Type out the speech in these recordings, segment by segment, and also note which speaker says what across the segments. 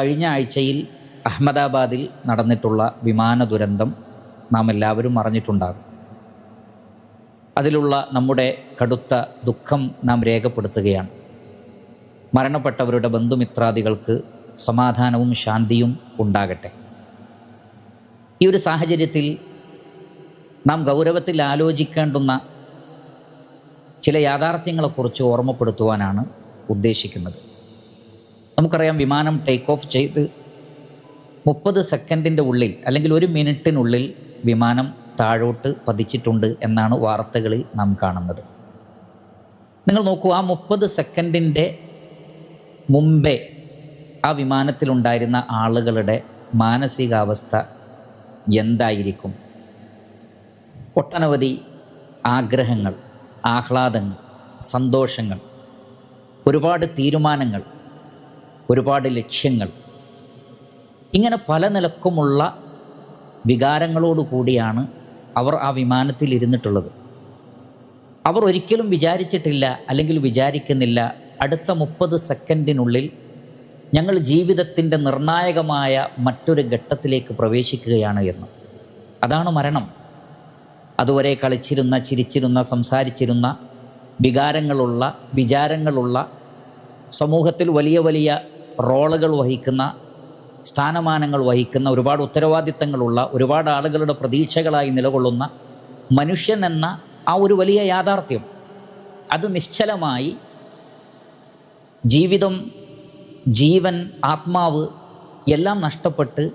Speaker 1: കഴിഞ്ഞ ആഴ്ചയിൽ അഹമ്മദാബാദിൽ നടന്നിട്ടുള്ള വിമാന ദുരന്തം നാം എല്ലാവരും അറിഞ്ഞിട്ടുണ്ടാകും. അതിലുള്ള നമ്മുടെ കടുത്ത ദുഃഖം നാം രേഖപ്പെടുത്തുകയാണ്. മരണപ്പെട്ടവരുടെ ബന്ധുമിത്രാദികൾക്ക് സമാധാനവും ശാന്തിയും ഉണ്ടാകട്ടെ. ഈ ഒരു സാഹചര്യത്തിൽ നാം ഗൗരവത്തിൽ ആലോചിക്കേണ്ടുന്ന ചില യാഥാർത്ഥ്യങ്ങളെക്കുറിച്ച് ഓർമ്മപ്പെടുത്തുവാനാണ് ഉദ്ദേശിക്കുന്നത്. നമുക്കറിയാം വിമാനം ടേക്ക് ഓഫ് ചെയ്ത് മുപ്പത് സെക്കൻഡിന്റെ ഉള്ളിൽ അല്ലെങ്കിൽ ഒരു മിനിറ്റിനുള്ളിൽ വിമാനം താഴോട്ട് പതിച്ചിട്ടുണ്ട് എന്നാണ് വാർത്തകളിൽ നാം കാണുന്നത്. നിങ്ങൾ നോക്കൂ ആ മുപ്പത് സെക്കൻഡിന്റെ മുമ്പേ ആ വിമാനത്തിലുണ്ടായിരുന്ന ആളുകളുടെ മാനസികാവസ്ഥ എന്തായിരിക്കും? ഒട്ടനവധി ആഗ്രഹങ്ങൾ ആഹ്ലാദങ്ങൾ സന്തോഷങ്ങൾ ഒരുപാട് തീരുമാനങ്ങൾ ഒരുപാട് ലക്ഷ്യങ്ങൾ. ഇങ്ങനെ പല നിലക്കുമുള്ള വികാരങ്ങളോട് കൂടിയാണ് അവർ ആ വിമാനത്തിൽ ഇരുന്നിട്ടുള്ളത്. അവർ ഒരിക്കലും വിചാരിച്ചിട്ടില്ല അല്ലെങ്കിൽ വിചാരിക്കുന്നില്ല അടുത്ത മുപ്പത് സെക്കൻഡിനുള്ളിൽ ഞങ്ങൾ ജീവിതത്തിന്റെ നിർണായകമായ മറ്റൊരു ഘട്ടത്തിലേക്ക് പ്രവേശിക്കുകയാണ് എന്ന്. അതാണ് മരണം. അതുവരെ കളിച്ചിരുന്ന ചിരിച്ചിരുന്ന സംസാരിച്ചിരുന്ന വികാരങ്ങളുള്ള വിചാരങ്ങളുള്ള സമൂഹത്തിൽ വലിയ വലിയ റോളുകൾ വഹിക്കുന്ന സ്ഥാനമാനങ്ങൾ വഹിക്കുന്ന ഒരുപാട് ഉത്തരവാദിത്തങ്ങളുള്ള ഒരുപാട് ആളുകളുടെ പ്രതീക്ഷകളായി നിലകൊള്ളുന്ന മനുഷ്യൻ എന്ന ആ ഒരു വലിയ യാഥാർത്ഥ്യം. അത് നിശ്ചലമായി ജീവിതം ജീവൻ ആത്മാവ് എല്ലാം നഷ്ടപ്പെട്ട്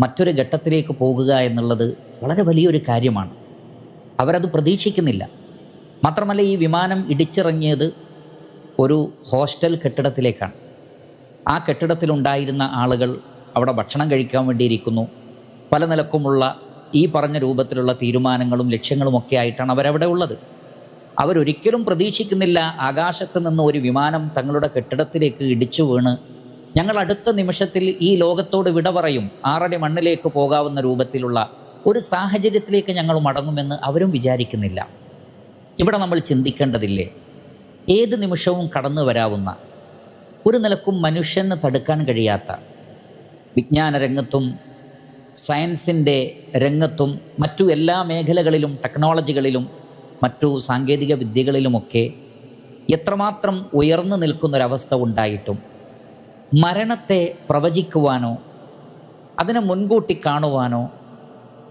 Speaker 1: മറ്റൊരു ഘട്ടത്തിലേക്ക് പോകുക എന്നുള്ളത് വളരെ വലിയൊരു കാര്യമാണ്. അവരത് പ്രതീക്ഷിക്കുന്നില്ല. മാത്രമല്ല ഈ വിമാനം ഇടിച്ചിറങ്ങിയത് ഒരു ഹോസ്റ്റൽ കെട്ടിടത്തിലേക്കാണ്. ആ കെട്ടിടത്തിലുണ്ടായിരുന്ന ആളുകൾ അവിടെ ഭക്ഷണം കഴിക്കാൻ വേണ്ടിയിരിക്കുന്നു. പല നിലക്കുമുള്ള ഈ പറഞ്ഞ രൂപത്തിലുള്ള തീരുമാനങ്ങളും ലക്ഷ്യങ്ങളും ഒക്കെ ആയിട്ടാണ് അവരവിടെ ഉള്ളത്. അവരൊരിക്കലും പ്രതീക്ഷിക്കുന്നില്ല ആകാശത്ത് നിന്ന് ഒരു വിമാനം തങ്ങളുടെ കെട്ടിടത്തിലേക്ക് ഇടിച്ചു വീണ് ഞങ്ങൾ അടുത്ത നിമിഷത്തിൽ ഈ ലോകത്തോട് വിട പറയും. ആറടി മണ്ണിലേക്ക് പോകാവുന്ന രൂപത്തിലുള്ള ഒരു സാഹചര്യത്തിലേക്ക് ഞങ്ങൾ മടങ്ങുമെന്ന് അവരും വിചാരിക്കുന്നില്ല. ഇവിടെ നമ്മൾ ചിന്തിക്കേണ്ടതില്ലേ? ഏത് നിമിഷവും കടന്നു വരാവുന്ന ഒരു നിലക്കും മനുഷ്യന് തടുക്കാൻ കഴിയാത്ത വിജ്ഞാന രംഗത്തും സയൻസിന്റെ രംഗത്തും മറ്റു എല്ലാ മേഖലകളിലും ടെക്നോളജികളിലും മറ്റു സാങ്കേതിക വിദ്യകളിലുമൊക്കെ എത്രമാത്രം ഉയർന്നു നിൽക്കുന്നൊരവസ്ഥ ഉണ്ടായിട്ടും മരണത്തെ പ്രവചിക്കുവാനോ അതിനെ മുൻകൂട്ടി കാണുവാനോ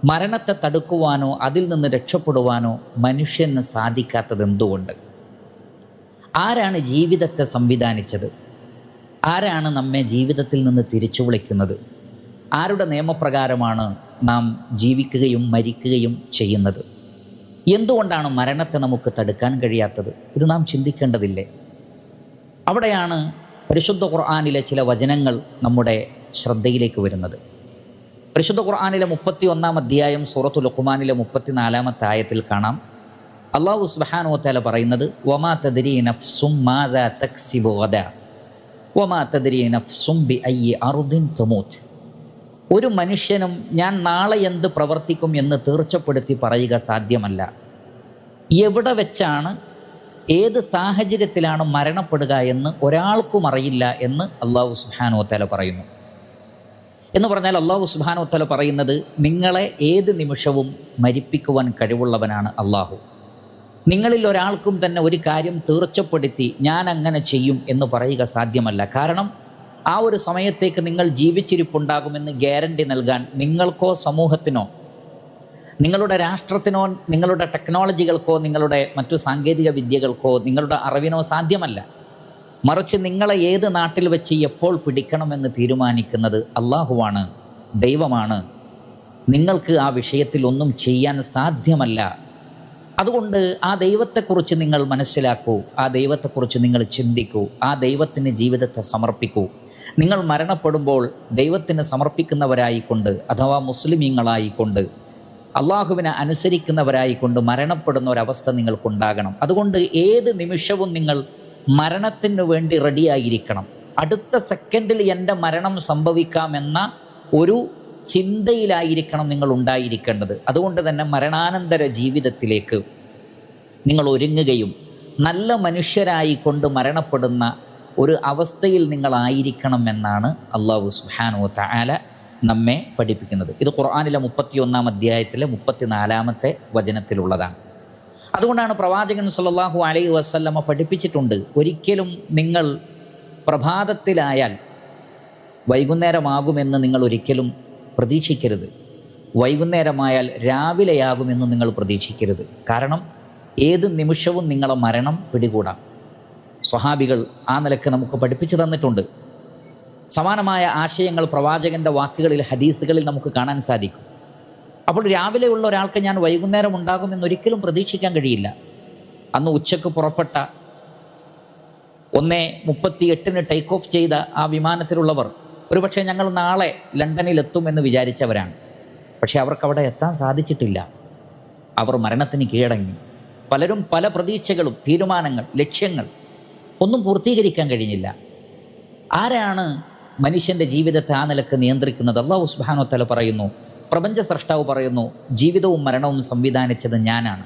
Speaker 1: മരണത്തെ തടുക്കുവാനോ അതിൽ നിന്ന് രക്ഷപ്പെടുവാനോ മനുഷ്യന് സാധിക്കാത്തത് എന്തുകൊണ്ട് ആരാണ് ജീവിതത്തെ സംവിധാനിച്ചത്? ആരാണ് നമ്മെ ജീവിതത്തിൽ നിന്ന് തിരിച്ചു വിളിക്കുന്നത്? ആരുടെ നിയമപ്രകാരമാണ് നാം ജീവിക്കുകയും മരിക്കുകയും ചെയ്യുന്നത്? എന്തുകൊണ്ടാണ് മരണത്തെ നമുക്ക് തടുക്കാൻ കഴിയാത്തത്? ഇത് നാം ചിന്തിക്കേണ്ടതില്ലേ? അവിടെയാണ് പരിശുദ്ധ ഖുർആാനിലെ ചില വചനങ്ങൾ നമ്മുടെ ശ്രദ്ധയിലേക്ക് വരുന്നത്. പരിശുദ്ധ ഖുർആാനിലെ മുപ്പത്തി ഒന്നാം അധ്യായം സൂറത്തു ലുഖ്മാനിലെ മുപ്പത്തിനാലാമത്തെ ആയത്തിൽ കാണാം. അള്ളാഹു സുബാനോ തല പറയുന്നത് വമാ തദരി നഫ്സും മാതാ തക്സിബു തദ്രി നഫ്സും ബി അറുദിൻ ഒരു മനുഷ്യനും ഞാൻ നാളെ എന്ത് പ്രവർത്തിക്കും എന്ന് തീർച്ചപ്പെടുത്തി പറയുക സാധ്യമല്ല. എവിടെ വെച്ചാണ് ഏത് സാഹചര്യത്തിലാണ് മരണപ്പെടുക എന്ന് ഒരാൾക്കും അറിയില്ല എന്ന് അള്ളാഹു സുബാനോ തല പറയുന്നു. എന്ന് പറഞ്ഞാൽ അള്ളാഹു സുബാനോത്തല തല പറയുന്നത് നിങ്ങളെ ഏത് നിമിഷവും മരിപ്പിക്കുവാൻ കഴിവുള്ളവനാണ് അള്ളാഹു. നിങ്ങളിൽ ഒരാൾക്കും തന്നെ ഒരു കാര്യം തീർച്ചപ്പെടുത്തി ഞാൻ അങ്ങനെ ചെയ്യും എന്ന് പറയുക സാധ്യമല്ല. കാരണം ആ ഒരു സമയത്തേക്ക് നിങ്ങൾ ജീവിച്ചിരിപ്പുണ്ടാകുമെന്ന് ഗ്യാരണ്ടി നൽകാൻ നിങ്ങൾക്കോ സമൂഹത്തിനോ നിങ്ങളുടെ രാഷ്ട്രത്തിനോ നിങ്ങളുടെ ടെക്നോളജികൾക്കോ നിങ്ങളുടെ മറ്റു സാങ്കേതിക വിദ്യകൾക്കോ നിങ്ങളുടെ അറിവിനോ സാധ്യമല്ല. മറിച്ച് നിങ്ങളെ ഏത് നാട്ടിൽ വെച്ച് എപ്പോൾ പിടിക്കണമെന്ന് തീരുമാനിക്കുന്നത് അള്ളാഹുവാണ് ദൈവമാണ്. നിങ്ങൾക്ക് ആ വിഷയത്തിൽ ഒന്നും ചെയ്യാൻ സാധ്യമല്ല. അതുകൊണ്ട് ആ ദൈവത്തെക്കുറിച്ച് നിങ്ങൾ മനസ്സിലാക്കൂ ആ ദൈവത്തെക്കുറിച്ച് നിങ്ങൾ ചിന്തിക്കൂ ആ ദൈവത്തിന് ജീവിതത്തെ സമർപ്പിക്കൂ. നിങ്ങൾ മരണപ്പെടുമ്പോൾ ദൈവത്തിന് സമർപ്പിക്കുന്നവരായിക്കൊണ്ട് അഥവാ മുസ്ലിമീങ്ങളായിക്കൊണ്ട് അള്ളാഹുവിനെ അനുസരിക്കുന്നവരായിക്കൊണ്ട് മരണപ്പെടുന്ന ഒരവസ്ഥ നിങ്ങൾക്കുണ്ടാകണം. അതുകൊണ്ട് ഏത് നിമിഷവും നിങ്ങൾ മരണത്തിന് വേണ്ടി റെഡിയായിരിക്കണം അടുത്ത സെക്കൻഡിൽ എന്റെ മരണം സംഭവിക്കാമെന്ന ഒരു ചിന്തയിലായിരിക്കണം നിങ്ങൾ ഉണ്ടായിരിക്കേണ്ടത്. അതുകൊണ്ട് തന്നെ മരണാനന്തര ജീവിതത്തിലേക്ക് നിങ്ങൾ ഒരുങ്ങുകയും നല്ല മനുഷ്യരായി കൊണ്ട് മരണപ്പെടുന്ന ഒരു അവസ്ഥയിൽ നിങ്ങളായിരിക്കണം എന്നാണ് അള്ളാഹു സുഹാനോ താല നമ്മെ പഠിപ്പിക്കുന്നത്. ഇത് ഖുർആാനിലെ മുപ്പത്തിയൊന്നാം അധ്യായത്തിലെ മുപ്പത്തിനാലാമത്തെ വചനത്തിലുള്ളതാണ്. അതുകൊണ്ടാണ് പ്രവാചകൻ സല്ലല്ലാഹു അലൈ വസ്ല്ലമ്മ പഠിപ്പിച്ചിട്ടുണ്ട് ഒരിക്കലും നിങ്ങൾ പ്രഭാതത്തിലായാൽ വൈകുന്നേരമാകുമെന്ന് നിങ്ങൾ ഒരിക്കലും പ്രതീക്ഷിക്കരുത്. വൈകുന്നേരമായാൽ രാവിലെയാകുമെന്ന് നിങ്ങൾ പ്രതീക്ഷിക്കരുത്. കാരണം ഏത് നിമിഷവും നിങ്ങളെ മരണം പിടികൂടാം. സ്വഹാബികൾ ആ നിലയ്ക്ക് നമുക്ക് പഠിപ്പിച്ചു തന്നിട്ടുണ്ട്. സമാനമായ ആശയങ്ങൾ പ്രവാചകന്റെ വാക്കുകളിൽ ഹദീസുകളിൽ നമുക്ക് കാണാൻ സാധിക്കും. അപ്പോൾ രാവിലെ ഉള്ള ഒരാൾക്ക് ഞാൻ വൈകുന്നേരം ഉണ്ടാകുമെന്ന് ഒരിക്കലും പ്രതീക്ഷിക്കാൻ കഴിയില്ല. അന്ന് ഉച്ചയ്ക്ക് പുറപ്പെട്ട ഒന്നേ മുപ്പത്തി എട്ടിന് ടേക്ക് ഓഫ് ചെയ്ത ആ വിമാനത്തിലുള്ളവർ ഒരുപക്ഷെ ഞങ്ങൾ നാളെ ലണ്ടനിൽ എത്തുമെന്ന് വിചാരിച്ചവരാണ്. പക്ഷെ അവർക്ക് അവിടെ എത്താൻ സാധിച്ചിട്ടില്ല. അവർ മരണത്തിന് കീഴടങ്ങി. പലരും പല പ്രതീക്ഷകളും തീരുമാനങ്ങൾ ലക്ഷ്യങ്ങൾ ഒന്നും പൂർത്തീകരിക്കാൻ കഴിഞ്ഞില്ല. ആരാണ് മനുഷ്യന്റെ ജീവിതത്തെ ആ നിലയ്ക്ക് നിയന്ത്രിക്കുന്നത്? അള്ളാഹു സുബാനോ തല പറയുന്നു പ്രപഞ്ച സൃഷ്ടാവ് പറയുന്നു ജീവിതവും മരണവും സംവിധാനിച്ചത് ഞാനാണ്.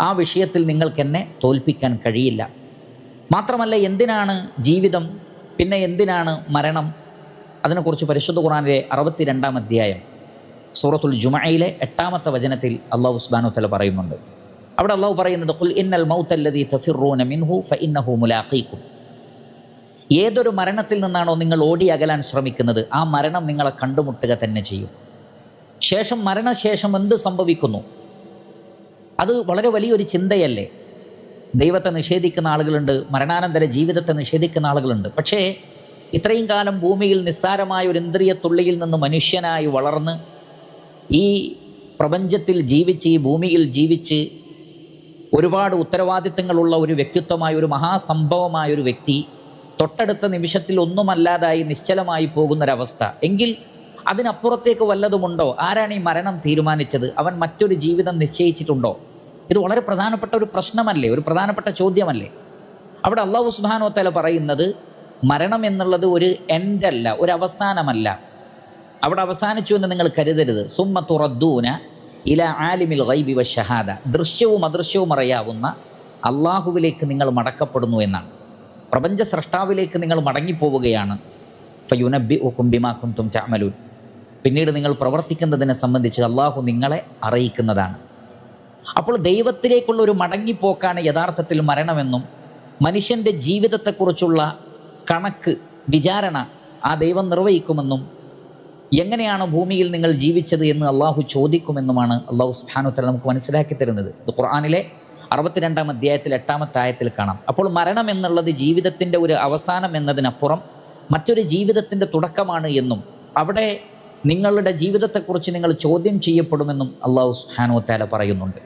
Speaker 1: ആ വിഷയത്തിൽ നിങ്ങൾക്കെന്നെ തോൽപ്പിക്കാൻ കഴിയില്ല. മാത്രമല്ല എന്തിനാണ് ജീവിതം? പിന്നെ എന്തിനാണ് മരണം? അതിനെക്കുറിച്ച് പരിശുദ്ധ ഖുറാനിലെ അറുപത്തിരണ്ടാം അധ്യായം സൂറത്തുൽ ജുമയിലെ എട്ടാമത്തെ വചനത്തിൽ അള്ളാഹു സുബാനു തല പറയുന്നുണ്ട്. അവിടെ അള്ളാഹു പറയുന്നത് കുൽ ഇന്നൽ മൗത്തല്ലതി തഫിറൂന മിൻഹു ഫ ഇന്നഹു മുലാഖീക്കും. ഏതൊരു മരണത്തിൽ നിന്നാണോ നിങ്ങൾ ഓടി അകലാൻ ശ്രമിക്കുന്നത് ആ മരണം നിങ്ങളെ കണ്ടുമുട്ടുക തന്നെ ചെയ്യും. ശേഷം മരണശേഷം എന്ത് സംഭവിക്കുന്നു? അത് വളരെ വലിയൊരു ചിന്തയല്ലേ? ദൈവത്തെ നിഷേധിക്കുന്ന ആളുകളുണ്ട് മരണാനന്തര ജീവിതത്തെ നിഷേധിക്കുന്ന ആളുകളുണ്ട്. പക്ഷേ ഇത്രയും കാലം ഭൂമിയിൽ നിസ്സാരമായ ഒരു ഇന്ദ്രിയ തുള്ളിയിൽ നിന്ന് മനുഷ്യനായി വളർന്ന് ഈ പ്രപഞ്ചത്തിൽ ജീവിച്ച് ഈ ഭൂമിയിൽ ജീവിച്ച് ഒരുപാട് ഉത്തരവാദിത്തങ്ങളുള്ള ഒരു വ്യക്തിത്വമായ ഒരു മഹാസംഭവമായ ഒരു വ്യക്തി തൊട്ടടുത്ത നിമിഷത്തിൽ ഒന്നുമല്ലാതായി നിശ്ചലമായി പോകുന്നൊരവസ്ഥ. എങ്കിൽ അതിനപ്പുറത്തേക്ക് വല്ലതുമുണ്ടോ? ആരാണ് ഈ മരണം തീരുമാനിച്ചത്? അവൻ മറ്റൊരു ജീവിതം നിശ്ചയിച്ചിട്ടുണ്ടോ? ഇത് വളരെ പ്രധാനപ്പെട്ട ഒരു പ്രശ്നമല്ലേ? ഒരു പ്രധാനപ്പെട്ട ചോദ്യമല്ലേ? അവിടെ അള്ളാഹു സുബാനോ തല പറയുന്നത് മരണം എന്നുള്ളത് ഒരു എൻഡല്ല ഒരു അവസാനമല്ല. അവിടെ അവസാനിച്ചു എന്ന് നിങ്ങൾ കരുതരുത്. സുമ്മ തുറദ്ദൂന ഇല ആലിമിൽ ഗൈബി വ ഷഹാദ. ദൃശ്യവും അദൃശ്യവും അറിയാവുന്ന അള്ളാഹുവിലേക്ക് നിങ്ങൾ മടക്കപ്പെടുന്നു എന്നാണ്. പ്രപഞ്ച സൃഷ്ടാവിലേക്ക് നിങ്ങൾ മടങ്ങിപ്പോവുകയാണ്. ഫയുനബി ഉക്കുംബിമാക്കും തും ചാമലൂൻ പിന്നീട് നിങ്ങൾ പ്രവർത്തിക്കുന്നതിനെ സംബന്ധിച്ച് അള്ളാഹു നിങ്ങളെ അറിയിക്കുന്നതാണ്. അപ്പോൾ ദൈവത്തിലേക്കുള്ള ഒരു മടങ്ങിപ്പോക്കാണ് യഥാർത്ഥത്തിൽ മരണമെന്നും മനുഷ്യന്റെ ജീവിതത്തെക്കുറിച്ചുള്ള കണക്ക് വിചാരണ ആ ദൈവം നിർവഹിക്കുമെന്നും എങ്ങനെയാണ് ഭൂമിയിൽ നിങ്ങൾ ജീവിച്ചത് എന്ന് അള്ളാഹു ചോദിക്കുമെന്നുമാണ് അള്ളാഹു സുഹാനുത്തല നമുക്ക് മനസ്സിലാക്കി തരുന്നത്. ഖുർആാനിലെ അറുപത്തിരണ്ടാം അധ്യായത്തിൽ എട്ടാമത്തെ ആയത്തിൽ കാണാം. അപ്പോൾ മരണം എന്നുള്ളത് ജീവിതത്തിന്റെ ഒരു അവസാനം എന്നതിനപ്പുറം മറ്റൊരു ജീവിതത്തിന്റെ തുടക്കമാണ് എന്നും അവിടെ നിങ്ങളുടെ ജീവിതത്തെക്കുറിച്ച് നിങ്ങൾ ചോദ്യം ചെയ്യപ്പെടുമെന്നും അള്ളാഹു സുഹാനുത്താല പറയുന്നുണ്ട്.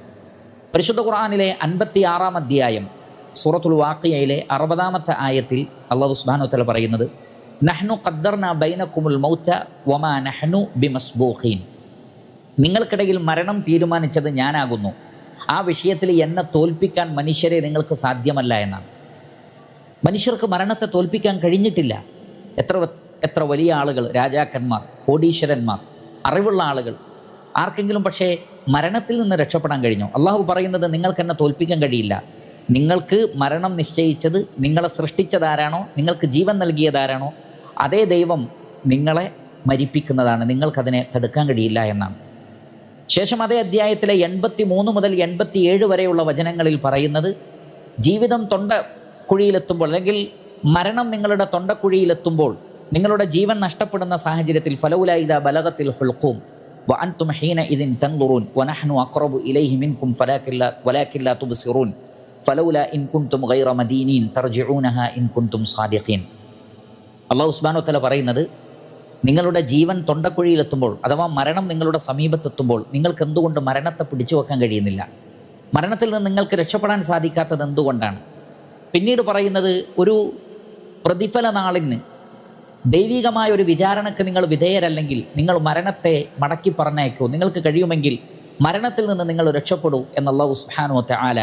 Speaker 1: പരിശുദ്ധ ഖുർആാനിലെ അൻപത്തി ആറാം അധ്യായം സൂറത്തുൽ വാക്കിയയിലെ അറുപതാമത്തെ ആയത്തിൽ അള്ളാഹു സുബാനുത്തല പറയുന്നത് നഹ്നു ഖദ്ദർന ബൈനക്കുമുൽ മൗത്ത വമാ നഹ്നു ബിമസ്ബൂഖീൻ. നിങ്ങൾക്കിടയിൽ മരണം തീരുമാനിച്ചത് ഞാനാകുന്നു. ആ വിഷയത്തിൽ എന്നെ തോൽപ്പിക്കാൻ മനുഷ്യരെ നിങ്ങൾക്ക് സാധ്യമല്ല എന്നാണ്. മനുഷ്യർക്ക് മരണത്തെ തോൽപ്പിക്കാൻ കഴിഞ്ഞിട്ടില്ല. എത്ര എത്ര വലിയ ആളുകൾ രാജാക്കന്മാർ കോടീശ്വരന്മാർ അറിവുള്ള ആളുകൾ ആർക്കെങ്കിലും പക്ഷേ മരണത്തിൽ നിന്ന് രക്ഷപ്പെടാൻ കഴിഞ്ഞു? അള്ളാഹു പറയുന്നത് നിങ്ങൾക്ക് എന്നെ തോൽപ്പിക്കാൻ കഴിയില്ല. നിങ്ങൾക്ക് മരണം നിശ്ചയിച്ചത് നിങ്ങളെ സൃഷ്ടിച്ചതാരാണോ? നിങ്ങൾക്ക് ജീവൻ നൽകിയതാരാണോ? അതേ ദൈവം നിങ്ങളെ മരിപ്പിക്കുന്നതാണ്. നിങ്ങൾക്കതിനെ തടുക്കാൻ കഴിയില്ല എന്നാണ്. ശേഷം അതേ അധ്യായത്തിലെ എൺപത്തി മൂന്ന് മുതൽ എൺപത്തി ഏഴ് വരെയുള്ള വചനങ്ങളിൽ പറയുന്നത് ജീവിതം തൊണ്ട കുഴിയിലെത്തുമ്പോൾ അല്ലെങ്കിൽ മരണം നിങ്ങളുടെ തൊണ്ടക്കുഴിയിലെത്തുമ്പോൾ നിങ്ങളുടെ ജീവൻ നഷ്ടപ്പെടുന്ന സാഹചര്യത്തിൽ ഫലൗലായിദ ബലകത്തിൽ ഹുൾക്കും വൻ ഹീന ഇതിൻ തൻലുറൂൻ വനഹ്നു അക്റബു ഇലൈഹി മിൻകും ഫലാക്കില്ല വലാക്കില്ല തുബ്സിറൂൻ. ഫലൗല ഇൻ കുൻതും ഗൈറ മദീനീൻ തർജിഊനഹ ഇൻ കുൻതും സാദിഖീൻ അള്ളാഹു ഉസ്മാനോ തല പറയുന്നത് നിങ്ങളുടെ ജീവൻ തൊണ്ടക്കുഴിയിലെത്തുമ്പോൾ അഥവാ മരണം നിങ്ങളുടെ സമീപത്തെത്തുമ്പോൾ നിങ്ങൾക്ക് എന്തുകൊണ്ട് മരണത്തെ പിടിച്ചു വെക്കാൻ കഴിയുന്നില്ല? മരണത്തിൽ നിന്ന് നിങ്ങൾക്ക് രക്ഷപ്പെടാൻ സാധിക്കാത്തത് എന്തുകൊണ്ടാണ്? പിന്നീട് പറയുന്നത് ഒരു പ്രതിഫല നാളിന് ദൈവികമായ ഒരു വിചാരണക്ക് നിങ്ങൾ വിധേയരല്ലെങ്കിൽ നിങ്ങൾ മരണത്തെ മടക്കി പറഞ്ഞേക്കൂ നിങ്ങൾക്ക് കഴിയുമെങ്കിൽ മരണത്തിൽ നിന്ന് നിങ്ങൾ രക്ഷപ്പെടൂ എന്നുള്ള ഉസ്ഹാനോത്തെ ആല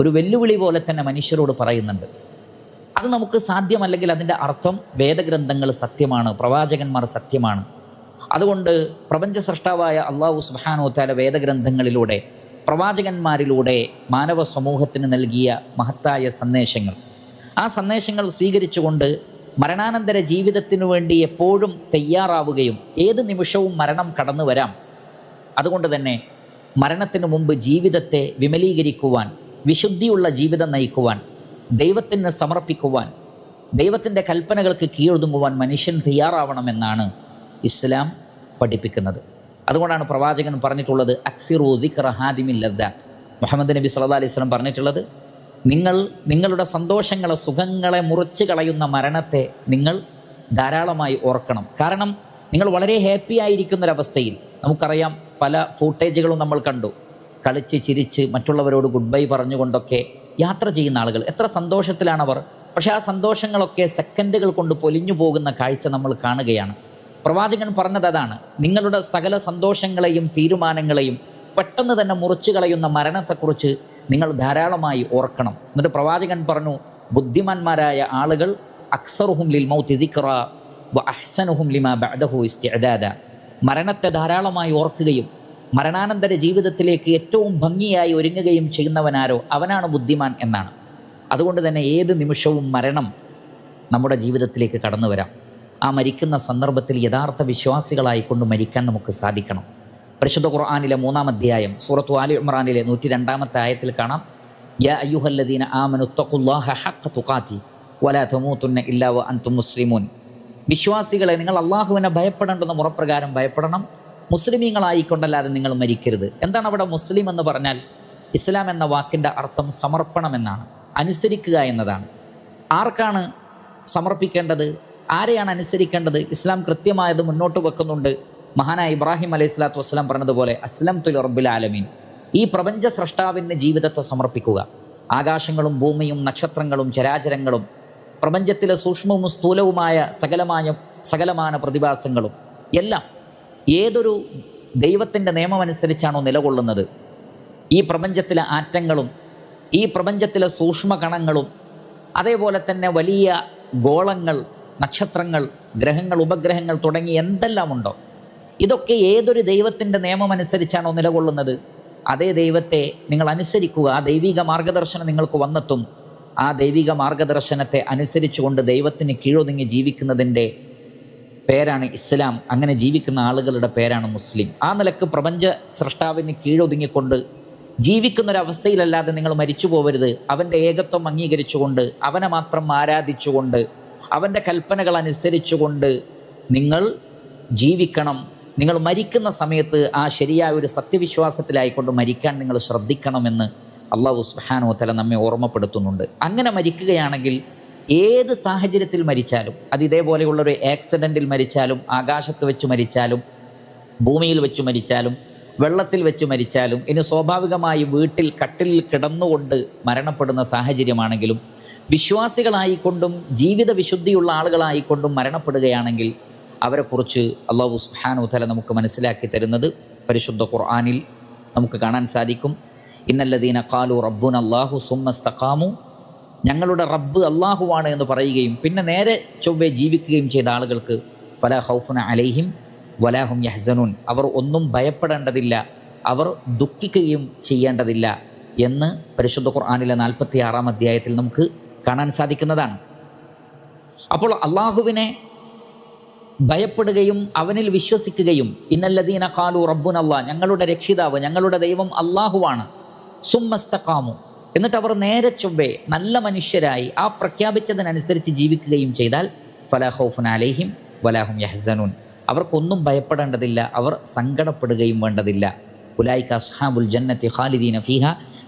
Speaker 1: ഒരു വെല്ലുവിളി പോലെ തന്നെ മനുഷ്യരോട് പറയുന്നുണ്ട്. അത് നമുക്ക് സാധ്യമല്ലെങ്കിൽ അതിന്റെ അർത്ഥം വേദഗ്രന്ഥങ്ങൾ സത്യമാണ് പ്രവാചകന്മാർ സത്യമാണ്. അതുകൊണ്ട് പ്രപഞ്ച സൃഷ്ടാവായ അള്ളാഹു സുബാനോത്താല വേദഗ്രന്ഥങ്ങളിലൂടെ പ്രവാചകന്മാരിലൂടെ മാനവ സമൂഹത്തിന് നൽകിയ മഹത്തായ സന്ദേശങ്ങൾ. ആ സന്ദേശങ്ങൾ സ്വീകരിച്ചുകൊണ്ട് മരണാനന്തര ജീവിതത്തിനു വേണ്ടി എപ്പോഴും തയ്യാറാവുകയും ഏത് നിമിഷവും മരണം കടന്നു വരാം അതുകൊണ്ട് തന്നെ മരണത്തിനു മുമ്പ് ജീവിതത്തെ വിമലീകരിക്കുവാൻ വിശുദ്ധിയുള്ള ജീവിതം നയിക്കുവാൻ ദൈവത്തിന് സമർപ്പിക്കുവാൻ ദൈവത്തിന്റെ കൽപ്പനകൾക്ക് കീഴൊതുങ്ങുവാൻ മനുഷ്യൻ തയ്യാറാവണമെന്നാണ് ഇസ്ലാം പഠിപ്പിക്കുന്നത്. അതുകൊണ്ടാണ് പ്രവാചകൻ പറഞ്ഞിട്ടുള്ളത് അക്സിറു ദിക്റ ഹാദിമിൻ ലദ്ദാത്ത്. മുഹമ്മദ് നബി സല്ലാ അലൈഹി സ്വലം പറഞ്ഞിട്ടുള്ളത് നിങ്ങൾ നിങ്ങളുടെ സന്തോഷങ്ങളെ സുഖങ്ങളെ മുറിച്ച് കളയുന്ന മരണത്തെ നിങ്ങൾ ധാരാളമായി ഓർക്കണം. കാരണം നിങ്ങൾ വളരെ ഹാപ്പി ആയിരിക്കുന്നൊരവസ്ഥയിൽ നമുക്കറിയാം പല ഫൂട്ടേജുകളും നമ്മൾ കണ്ടു. കളിച്ച് ചിരിച്ച് മറ്റുള്ളവരോട് ഗുഡ് ബൈ പറഞ്ഞുകൊണ്ടൊക്കെ യാത്ര ചെയ്യുന്ന ആളുകൾ. എത്ര സന്തോഷത്തിലാണവർ. പക്ഷേ ആ സന്തോഷങ്ങളൊക്കെ സെക്കൻഡുകൾ കൊണ്ട് പൊലിഞ്ഞു പോകുന്ന കാഴ്ച നമ്മൾ കാണുകയാണ്. പ്രവാചകൻ പറഞ്ഞത് അതാണ്. നിങ്ങളുടെ സകല സന്തോഷങ്ങളെയും തീരുമാനങ്ങളെയും പെട്ടെന്ന് തന്നെ മുറിച്ചു കളയുന്ന മരണത്തെക്കുറിച്ച് നിങ്ങൾ ധാരാളമായി ഓർക്കണം. എന്നിട്ട് പ്രവാചകൻ പറഞ്ഞു ബുദ്ധിമാന്മാരായ ആളുകൾ അക്സറുഹും ലിൽ മൗത്ത് ദിക്റ വ അഹ്സനുഹും ലിമാ ബഅദഹു ഇസ്തിഅദാദ. മരണത്തെ ധാരാളമായി ഓർക്കുകയും മരണാനന്തര ജീവിതത്തിലേക്ക് ഏറ്റവും ഭംഗിയായി ഒരുങ്ങുകയും ചെയ്യുന്നവനാരോ അവനാണ് ബുദ്ധിമാൻ എന്നാണ്. അതുകൊണ്ട് തന്നെ ഏത് നിമിഷവും മരണം നമ്മുടെ ജീവിതത്തിലേക്ക് കടന്നു വരാം. ആ മരിക്കുന്ന സന്ദർഭത്തിൽ യഥാർത്ഥ വിശ്വാസികളായിക്കൊണ്ട് മരിക്കാൻ നമുക്ക് സാധിക്കണം. പരിശുദ്ധ ഖുർആാനിലെ മൂന്നാം അധ്യായം സൂറത്തു ആലി ഇമ്രാനിലെ നൂറ്റി രണ്ടാമത്തെ ആയത്തിൽ കാണാം. യാ അയ്യുഹല്ലദീന ആമനു തഖുല്ലാഹ ഹഖ തുഖാതി വലാ മുസ്ലിമൂൻ. വിശ്വാസികളെ നിങ്ങൾ അള്ളാഹുവിനെ ഭയപ്പെടേണ്ടെന്ന് മുറപ്രകാരം ഭയപ്പെടണം. മുസ്ലിമീങ്ങളായിക്കൊണ്ടല്ലാതെ നിങ്ങൾ മരിക്കരുത്. എന്താണ് അവിടെ മുസ്ലിം എന്ന് പറഞ്ഞാൽ? ഇസ്ലാം എന്ന വാക്കിന്റെ അർത്ഥം സമർപ്പണം എന്നാണ് അനുസരിക്കുക എന്നതാണ്. ആർക്കാണ് സമർപ്പിക്കേണ്ടത്? ആരെയാണ് അനുസരിക്കേണ്ടത്? ഇസ്ലാം കൃത്യമായത് മുന്നോട്ട് വെക്കുന്നുണ്ട്. മഹാനായ ഇബ്രാഹിം അലൈഹി സ്വലാത്തു വസ്സലാം പറഞ്ഞതുപോലെ അസ്ലം തുൽ റബ്ബുൽ ആലമീൻ. ഈ പ്രപഞ്ച സ്രഷ്ടാവിന് ജീവിതത്തെ സമർപ്പിക്കുക. ആകാശങ്ങളും ഭൂമിയും നക്ഷത്രങ്ങളും ചരാചരങ്ങളും പ്രപഞ്ചത്തിലെ സൂക്ഷ്മവും സ്ഥൂലവുമായ സകലമായ സകലമാന പ്രതിഭാസങ്ങളും എല്ലാം ഏതൊരു ദൈവത്തിന്റെ നിയമമനുസരിച്ചാണോ നിലകൊള്ളുന്നത്? ഈ പ്രപഞ്ചത്തിലെ ആറ്റങ്ങളും ഈ പ്രപഞ്ചത്തിലെ സൂക്ഷ്മകണങ്ങളും അതേപോലെ തന്നെ വലിയ ഗോളങ്ങൾ നക്ഷത്രങ്ങൾ ഗ്രഹങ്ങൾ ഉപഗ്രഹങ്ങൾ തുടങ്ങി എന്തെല്ലാം ഉണ്ടോ ഇതൊക്കെ ഏതൊരു ദൈവത്തിന്റെ നിയമമനുസരിച്ചാണോ നിലകൊള്ളുന്നത്? അതേ ദൈവത്തെ നിങ്ങൾ അനുസരിക്കുക. ആ ദൈവിക മാർഗദർശനം നിങ്ങൾക്ക് വന്നെത്തും. ആ ദൈവിക മാർഗദർശനത്തെ അനുസരിച്ചുകൊണ്ട് ദൈവത്തിന് കീഴൊതുങ്ങി ജീവിക്കുന്നതിന്റെ പേരാണ് ഇസ്ലാം. അങ്ങനെ ജീവിക്കുന്ന ആളുകളുടെ പേരാണ് മുസ്ലിം. ആ നിലയ്ക്ക് പ്രപഞ്ച സൃഷ്ടാവിന് കീഴൊതുങ്ങിക്കൊണ്ട് ജീവിക്കുന്നൊരവസ്ഥയിലല്ലാതെ നിങ്ങൾ മരിച്ചു പോവരുത്. അവന്റെ ഏകത്വം അംഗീകരിച്ചുകൊണ്ട് അവനെ മാത്രം ആരാധിച്ചുകൊണ്ട് അവന്റെ കൽപ്പനകൾ അനുസരിച്ചുകൊണ്ട് നിങ്ങൾ ജീവിക്കണം. നിങ്ങൾ മരിക്കുന്ന സമയത്ത് ആ ശരിയായ ഒരു സത്യവിശ്വാസത്തിലായിക്കൊണ്ട് മരിക്കാൻ നിങ്ങൾ ശ്രദ്ധിക്കണമെന്ന് അള്ളാഹു സുഹാനോ തല നമ്മെ ഓർമ്മപ്പെടുത്തുന്നുണ്ട്. അങ്ങനെ മരിക്കുകയാണെങ്കിൽ ഏത് സാഹചര്യത്തിൽ മരിച്ചാലും അത് ഇതേപോലെയുള്ള ഒരു ആക്സിഡന്റിൽ മരിച്ചാലും ആകാശത്ത് വെച്ച് മരിച്ചാലും ഭൂമിയിൽ വെച്ച് മരിച്ചാലും വെള്ളത്തിൽ വെച്ച് മരിച്ചാലും ഇനി സ്വാഭാവികമായി വീട്ടിൽ കട്ടിലിൽ കിടന്നുകൊണ്ട് മരണപ്പെടുന്ന സാഹചര്യമാണെങ്കിലും വിശ്വാസികളായിക്കൊണ്ടും ജീവിത വിശുദ്ധിയുള്ള ആളുകളായിക്കൊണ്ടും മരണപ്പെടുകയാണെങ്കിൽ അവരെക്കുറിച്ച് അള്ളാഹു സുഹാനു തല നമുക്ക് മനസ്സിലാക്കി തരുന്നത് പരിശുദ്ധ ഖുർആാനിൽ നമുക്ക് കാണാൻ സാധിക്കും. ഇന്നല്ലദീന കാലു റബ്ബുൻ അള്ളാഹു സുമ്മസ്തഖാമു ഞങ്ങളുടെ റബ്ബ് അള്ളാഹുവാണ് എന്ന് പറയുകയും പിന്നെ നേരെ ചൊവ്വെ ജീവിക്കുകയും ചെയ്ത ആളുകൾക്ക് ഫല ഹൗഫുന അലൈഹിം വലാഹും യഹ്സനുൻ. അവർ ഒന്നും ഭയപ്പെടേണ്ടതില്ല. അവർ ദുഃഖിക്കുകയും ചെയ്യേണ്ടതില്ല എന്ന് പരിശുദ്ധ ഖുർആാനിലെ നാൽപ്പത്തി ആറാം അധ്യായത്തിൽ നമുക്ക് കാണാൻ സാധിക്കുന്നതാണ്. അപ്പോൾ അള്ളാഹുവിനെ ഭയപ്പെടുകയും അവനിൽ വിശ്വസിക്കുകയും ഇന്നല്ലദീന കാലു അള്ളാഹ് ഞങ്ങളുടെ രക്ഷിതാവ് ഞങ്ങളുടെ ദൈവം അള്ളാഹുവാണ് സുമ്മസ്തക്കാമു എന്നിട്ട് അവർ നേരെ ചൊവ്വെ നല്ല മനുഷ്യരായി ആ പ്രഖ്യാപിച്ചതിനനുസരിച്ച് ജീവിക്കുകയും ചെയ്താൽ ഫലാഹോഫുൻ അലേഹിം വലാഹും യഹസനുൻ. അവർക്കൊന്നും ഭയപ്പെടേണ്ടതില്ല അവർ സങ്കടപ്പെടുകയും വേണ്ടതില്ല. ഉലായിക്ക അസ്ഹാബുൽ ജന്നത്തി ഖാലിദീന ഫിഹ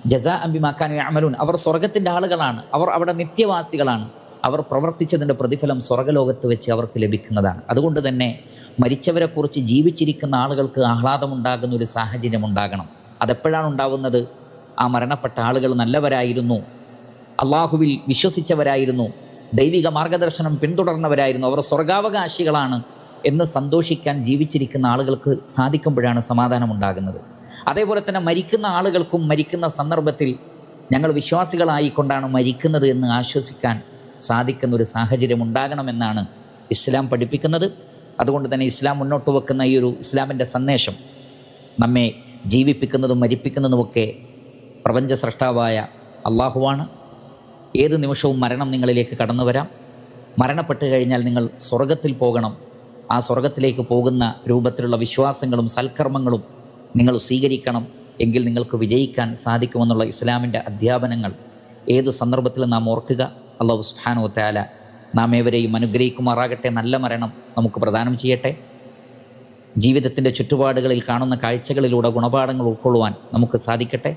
Speaker 1: ജസാ അംബിമാക്കാനു അമലൂൻ അവർ സ്വർഗത്തിന്റെ ആളുകളാണ് അവർ അവിടെ നിത്യവാസികളാണ്. അവർ പ്രവർത്തിച്ചതിന്റെ പ്രതിഫലം സ്വർഗലോകത്ത് വെച്ച് അവർക്ക് ലഭിക്കുന്നതാണ്. അതുകൊണ്ട് തന്നെ മരിച്ചവരെക്കുറിച്ച് ജീവിച്ചിരിക്കുന്ന ആളുകൾക്ക് ആഹ്ലാദമുണ്ടാകുന്ന ഒരു സാഹചര്യം ഉണ്ടാകണം അതെപ്പോഴാണ് ഉണ്ടാവുന്നത്? ആ മരണപ്പെട്ട ആളുകൾ നല്ലവരായിരുന്നു. അള്ളാഹുവിൽ വിശ്വസിച്ചവരായിരുന്നു. ദൈവിക മാർഗദർശനം പിന്തുടർന്നവരായിരുന്നു. അവർ സ്വർഗാവകാശികളാണ് എന്ന് സന്തോഷിക്കാൻ ജീവിച്ചിരിക്കുന്ന ആളുകൾക്ക് സാധിക്കുമ്പോഴാണ് സമാധാനം ഉണ്ടാകുന്നത് അതേപോലെ തന്നെ മരിക്കുന്ന ആളുകൾക്കും മരിക്കുന്ന സന്ദർഭത്തിൽ ഞങ്ങൾ വിശ്വാസികളായിക്കൊണ്ടാണ് മരിക്കുന്നത് എന്ന് ആശ്വസിക്കാൻ സാധിക്കുന്ന ഒരു സാഹചര്യം ഉണ്ടാകണമെന്നാണ് ഇസ്ലാം പഠിപ്പിക്കുന്നത്. അതുകൊണ്ട് തന്നെ ഇസ്ലാം മുന്നോട്ട് വെക്കുന്ന ഈ ഒരു ഇസ്ലാമിന്റെ സന്ദേശം നമ്മെ ജീവിപ്പിക്കുന്നതും മരിപ്പിക്കുന്നതുമൊക്കെ പ്രപഞ്ച സൃഷ്ടാവായ അള്ളാഹുവാണ്. ഏത് നിമിഷവും മരണം നിങ്ങളിലേക്ക് കടന്നു വരാം. മരണപ്പെട്ട് കഴിഞ്ഞാൽ നിങ്ങൾ സ്വർഗത്തിൽ പോകണം. ആ സ്വർഗത്തിലേക്ക് പോകുന്ന രൂപത്തിലുള്ള വിശ്വാസങ്ങളും സൽക്കർമ്മങ്ങളും നിങ്ങൾ സ്വീകരിക്കണം. എങ്കിൽ നിങ്ങൾക്ക് വിജയിക്കാൻ സാധിക്കുമെന്നുള്ള ഇസ്ലാമിന്റെ അധ്യാപനങ്ങൾ ഏത് സന്ദർഭത്തിലും നാം ഓർക്കുക. അള്ളാഹു സുഹാനോ താല നാം ഏവരെയും അനുഗ്രഹിക്കുമാറാകട്ടെ. നല്ല മരണം നമുക്ക് പ്രദാനം ചെയ്യട്ടെ. ജീവിതത്തിന്റെ ചുറ്റുപാടുകളിൽ കാണുന്ന കാഴ്ചകളിലൂടെ ഗുണപാഠങ്ങൾ ഉൾക്കൊള്ളുവാൻ നമുക്ക് സാധിക്കട്ടെ.